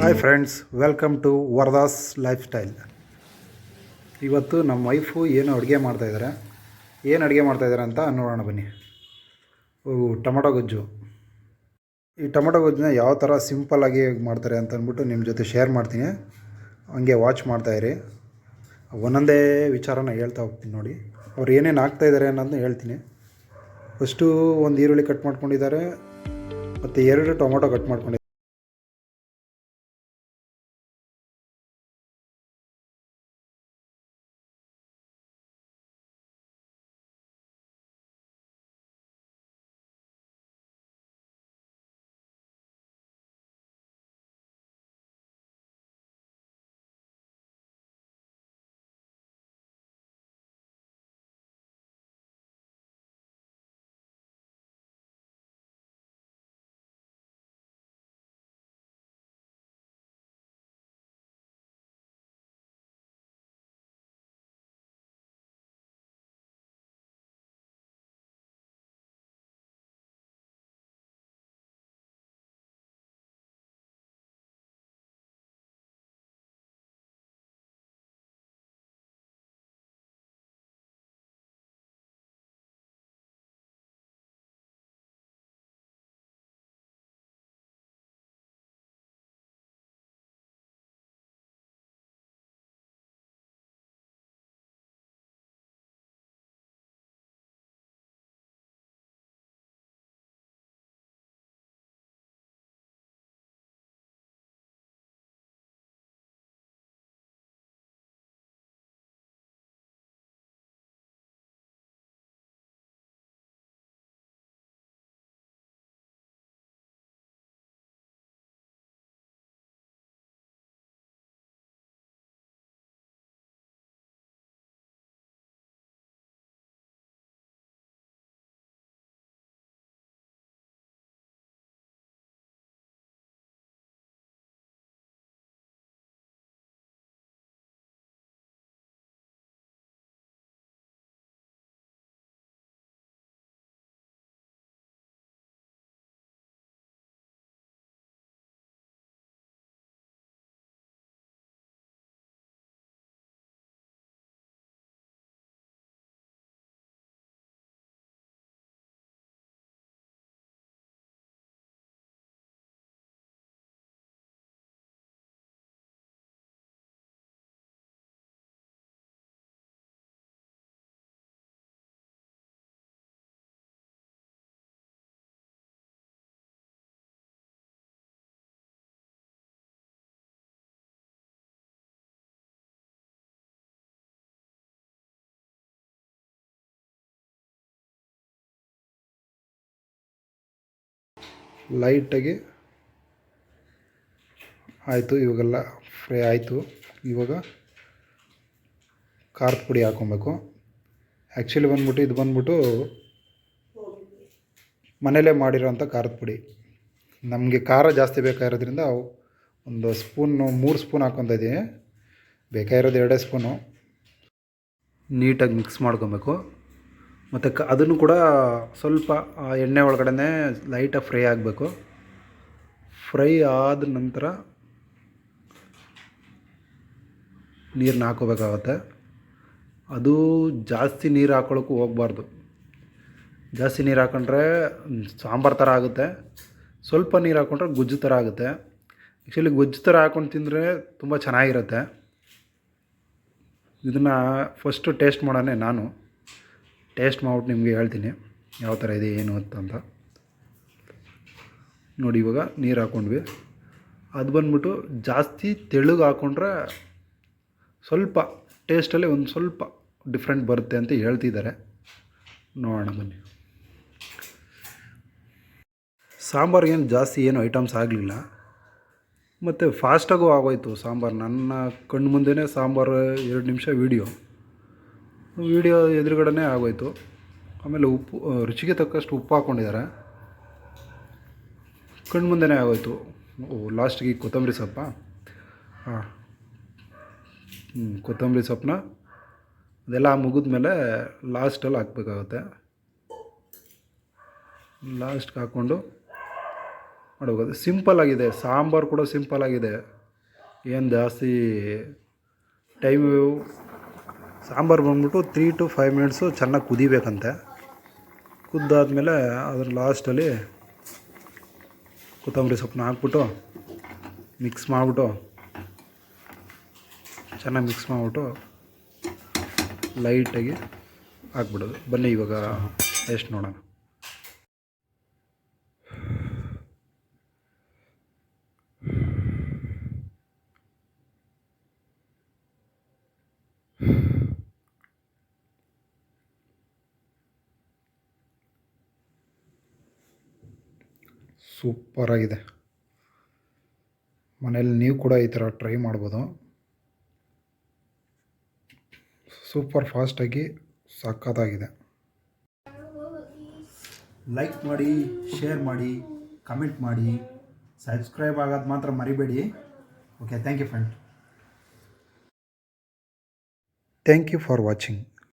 Hi friends welcome to Varadas lifestyle ಇವತ್ತು ನಮ್ಮ wife ಏನು ಅಡುಗೆ ಮಾಡ್ತಾಯಿದ್ದಾರೆ ಏನು ಅಡುಗೆ ಮಾಡ್ತಾಯಿದ್ದಾರೆ ಅಂತ ನೋಡೋಣ ಬನ್ನಿ. ಟೊಮೊಟೊ ಗೊಜ್ಜು. ಈ ಟೊಮೊಟೊ ಗೊಜ್ಜನ್ನ ಯಾವ ಥರ ಸಿಂಪಲ್ಲಾಗಿ ಮಾಡ್ತಾರೆ ಅಂತ ಅಂದ್ಬಿಟ್ಟು ನಿಮ್ಮ ಜೊತೆ ಶೇರ್ ಮಾಡ್ತೀನಿ. ಹಂಗೆ ವಾಚ್ ಮಾಡ್ತಾಯಿರಿ ಒಂದೊಂದೇ ವಿಚಾರನ ಹೇಳ್ತಾ ಹೋಗ್ತೀನಿ ನೋಡಿ. ಅವ್ರು ಏನೇನು ಹಾಕ್ತಾಯಿದ್ದಾರೆ ಅನ್ನೋದನ್ನ ಹೇಳ್ತೀನಿ. ಫಸ್ಟು ಒಂದು ಈರುಳ್ಳಿ ಕಟ್ ಮಾಡ್ಕೊಂಡಿದ್ದಾರೆ. ಮತ್ತು ಎರಡು ಟೊಮೊಟೊ ಕಟ್ ಮಾಡ್ಕೊಂಡಿದ್ದಾರೆ. ಲೈಟಾಗಿ ಆಯಿತು, ಇವಾಗೆಲ್ಲ ಫ್ರೈ ಆಯಿತು. ಇವಾಗ ಖಾರದ ಪುಡಿ ಹಾಕ್ಕೊಬೇಕು. ಆ್ಯಕ್ಚುಲಿ ಬಂದ್ಬಿಟ್ಟು, ಇದು ಬಂದ್ಬಿಟ್ಟು ಮನೇಲೇ ಮಾಡಿರೋಂಥ ಖಾರದ ಪುಡಿ. ನಮಗೆ ಖಾರ ಜಾಸ್ತಿ ಬೇಕಾಗಿರೋದ್ರಿಂದ ಒಂದು ಸ್ಪೂನು ಮೂರು ಸ್ಪೂನ್ ಹಾಕ್ಕೊತ ಇದ್ದೀನಿ. ಬೇಕಾಗಿರೋದು ಎರಡೇ ಸ್ಪೂನು ನೀಟಾಗಿ ಮಿಕ್ಸ್ ಮಾಡ್ಕೊಬೇಕು. ಮತ್ತು ಕ ಅದನ್ನು ಕೂಡ ಸ್ವಲ್ಪ ಎಣ್ಣೆ ಒಳಗಡೆ ಲೈಟಾಗಿ ಫ್ರೈ ಆಗಬೇಕು. ಫ್ರೈ ಆದ ನಂತರ ನೀರನ್ನ ಹಾಕೋಬೇಕಾಗತ್ತೆ ಅದು ಜಾಸ್ತಿ ನೀರು ಹಾಕೊಳ್ಳೋಕ್ಕೂ ಹೋಗಬಾರ್ದು. ಜಾಸ್ತಿ ನೀರು ಹಾಕೊಂಡ್ರೆ ಸಾಂಬಾರು ಥರ ಆಗುತ್ತೆ. ಸ್ವಲ್ಪ ನೀರು ಹಾಕ್ಕೊಂಡ್ರೆ ಗೊಜ್ಜು ಥರ ಆಗುತ್ತೆ. ಆ್ಯಕ್ಚುಲಿ ಗೊಜ್ಜು ಥರ ಹಾಕ್ಕೊಂಡು ತಿಂದರೆ ತುಂಬ ಚೆನ್ನಾಗಿರುತ್ತೆ. ಇದನ್ನು ಫಸ್ಟು ಟೇಸ್ಟ್ ಮಾಡೋಣ ನಾನು. ಟೇಸ್ಟ್ ಮಾಡ್ಬಿಟ್ಟು ನಿಮಗೆ ಹೇಳ್ತೀನಿ ಯಾವ ಥರ ಇದೆ, ಏನು ಅಂತ ನೋಡಿ ಇವಾಗ ನೀರು ಹಾಕ್ಕೊಂಡ್ವಿ ಅದು ಬಂದ್ಬಿಟ್ಟು ಜಾಸ್ತಿ ತೆಳುಗೆ ಹಾಕ್ಕೊಂಡ್ರೆ ಸ್ವಲ್ಪ ಟೇಸ್ಟಲ್ಲಿ ಒಂದು ಸ್ವಲ್ಪ ಡಿಫ್ರೆಂಟ್ ಬರುತ್ತೆ ಅಂತ ಹೇಳ್ತಿದ್ದಾರೆ. ನೋಡೋಣ ಬನ್ನಿ. ಸಾಂಬಾರ್ಗೇನು ಜಾಸ್ತಿ ಏನು ಐಟಮ್ಸ್ ಆಗಲಿಲ್ಲ. ಮತ್ತು ಫಾಸ್ಟಾಗೂ ಆಗೋಯ್ತು ಸಾಂಬಾರು. ನನ್ನ ಕಣ್ಣು ಮುಂದೆನೇ ಸಾಂಬಾರು ಎರಡು ನಿಮಿಷ ವೀಡಿಯೋ ವೀಡಿಯೋ ಎದುರುಗಡೆ ಆಗೋಯ್ತು. ಆಮೇಲೆ ಉಪ್ಪು ರುಚಿಗೆ ತಕ್ಕಷ್ಟು ಉಪ್ಪು ಹಾಕ್ಕೊಂಡಿದ್ದಾರೆ ಕಣ್ಣು ಮುಂದೆನೇ ಆಗೋಯ್ತು ಲಾಸ್ಟಿಗೆ ಕೊತ್ತಂಬರಿ ಸೊಪ್ಪ. ಹಾಂ ಹ್ಞೂ ಕೊತ್ತಂಬರಿ ಸೊಪ್ಪನ್ನ ಅದೆಲ್ಲ ಮುಗಿದ ಮೇಲೆ ಲಾಸ್ಟಲ್ಲಿ ಹಾಕ್ಬೇಕಾಗುತ್ತೆ. ಲಾಸ್ಟ್ಗೆ ಹಾಕ್ಕೊಂಡು ಮಾಡಬೇಕು ಸಿಂಪಲ್ ಆಗಿದೆ. ಸಾಂಬಾರು ಕೂಡ ಸಿಂಪಲ್ ಆಗಿದೆ. ಏನು ಜಾಸ್ತಿ ಟೈಮು ಸಾಂಬಾರು ಬಂದ್ಬಿಟ್ಟು ತ್ರೀ ಟು ಫೈವ್ ಮಿನಿಟ್ಸು ಚೆನ್ನಾಗಿ ಕುದಿಬೇಕಂತೆ. ಕುದ್ದಾದಮೇಲೆ ಅದ್ರ ಲಾಸ್ಟಲ್ಲಿ ಕೊತ್ತಂಬರಿ ಸೊಪ್ಪನ್ನ ಹಾಕ್ಬಿಟ್ಟು ಮಿಕ್ಸ್ ಮಾಡಿಬಿಟ್ಟು ಚೆನ್ನಾಗಿ ಮಿಕ್ಸ್ ಮಾಡಿಬಿಟ್ಟು ಲೈಟಾಗಿ ಹಾಕ್ಬಿಡೋದು. ಬನ್ನಿ ಇವಾಗ ಟೇಸ್ಟ್ ನೋಡೋಣ. ಸೂಪರಾಗಿದೆ ಮನೇಲಿ ನೀವು ಕೂಡ ಈ ಥರ ಟ್ರೈ ಮಾಡ್ಬೋದು. ಸೂಪರ್ ಫಾಸ್ಟಾಗಿ ಸಖತ್ತಾಗಿದೆ. ಲೈಕ್ ಮಾಡಿ ಶೇರ್ ಮಾಡಿ ಕಮೆಂಟ್ ಮಾಡಿ ಸಬ್ಸ್ಕ್ರೈಬ್ ಆಗೋದು ಮಾತ್ರ ಮರಿಬೇಡಿ. Okay thank you friend thank you for watching